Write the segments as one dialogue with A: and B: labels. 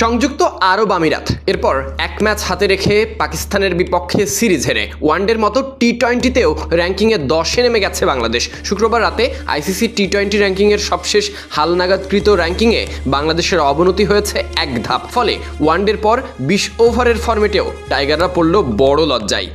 A: সংযুক্ত আরব আমিরাত। এরপর এক ম্যাচ হাতে রেখে পাকিস্তানের বিপক্ষে সিরিজ হেরে। ওয়ানডের মতো টি টোয়েন্টিতেও র্যাঙ্কিংয়ে দশে নেমে গেছে বাংলাদেশ। শুক্রবার রাতে আইসিসি টি টোয়েন্টি র্যাঙ্কিংয়ের সবশেষ হালনাগাদকৃত র্যাঙ্কিংয়ে বাংলাদেশের অবনতি হয়েছে এক ধাপ। ফলে ওয়ানডের পর বিশ ওভারের ফর্মেটেও টাইগাররা পড়ল বড় লজ্জায়।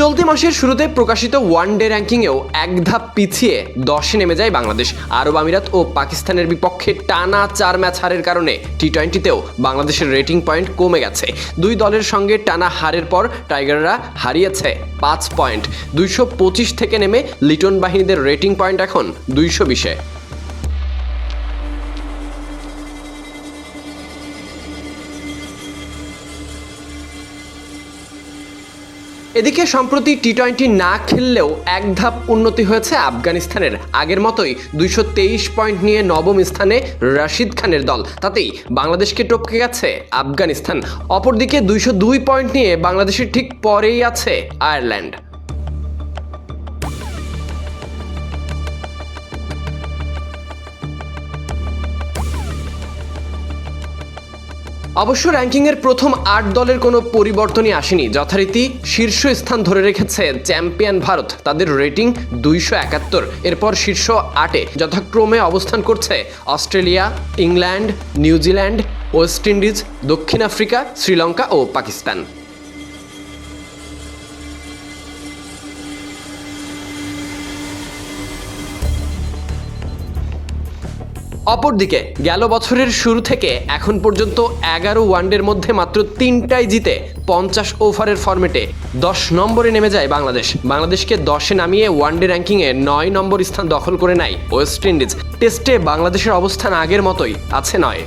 A: চলতি মাসের শুরুতে প্রকাশিত ওয়ান ডে র্যাঙ্কিংয়েও এক ধাপ পিছিয়ে দশে নেমে যায় বাংলাদেশ। আরব আমিরাত ও পাকিস্তানের বিপক্ষে টানা চার ম্যাচ হারের কারণে টি টোয়েন্টিতেও বাংলাদেশের রেটিং পয়েন্ট কমে গেছে। দুই দলের সঙ্গে টানা হারের পর টাইগাররা হারিয়েছে পাঁচ পয়েন্ট। দুইশো পঁচিশ থেকে নেমে লিটন বাহিনীদের রেটিং পয়েন্ট এখন দুইশো বিশে। এদিকে সম্প্রতি টি টোয়েন্টি না খেললেও এক ধাপ উন্নতি হয়েছে আফগানিস্তানের। আগের মতোই দুইশো তেইশ পয়েন্ট নিয়ে নবম স্থানে রাশিদ খানের দল। তাতেই বাংলাদেশকে টপকে গেছে আফগানিস্তান। অপরদিকে দুইশো দুই পয়েন্ট নিয়ে বাংলাদেশের ঠিক পরেই আছে আয়ারল্যান্ড। অবশ্য র্যাঙ্কিংয়ের প্রথম আট দলের কোনো পরিবর্তনই আসেনি। যথারীতি শীর্ষ স্থান ধরে রেখেছে চ্যাম্পিয়ন ভারত। তাদের রেটিং দুইশো একাত্তর। এরপর শীর্ষ আটে যথাক্রমে অবস্থান করছে Australia, England, New Zealand, West Indies, দক্ষিণ আফ্রিকা, শ্রীলঙ্কা ও পাকিস্তান। অপরদিকে, গেল বছরের শুরু থেকে এখন পর্যন্ত এগারো ওয়ানডের মধ্যে মাত্র তিনটাই জিতে পঞ্চাশ ওভারের ফর্মেটে দশ নম্বরে নেমে যায় বাংলাদেশ। বাংলাদেশকে দশে নামিয়ে ওয়ানডে র্যাঙ্কিংয়ে নয় নম্বর স্থান দখল করে নেয় ওয়েস্ট ইন্ডিজ। টেস্টে বাংলাদেশের অবস্থান আগের মতোই, আছে নয়।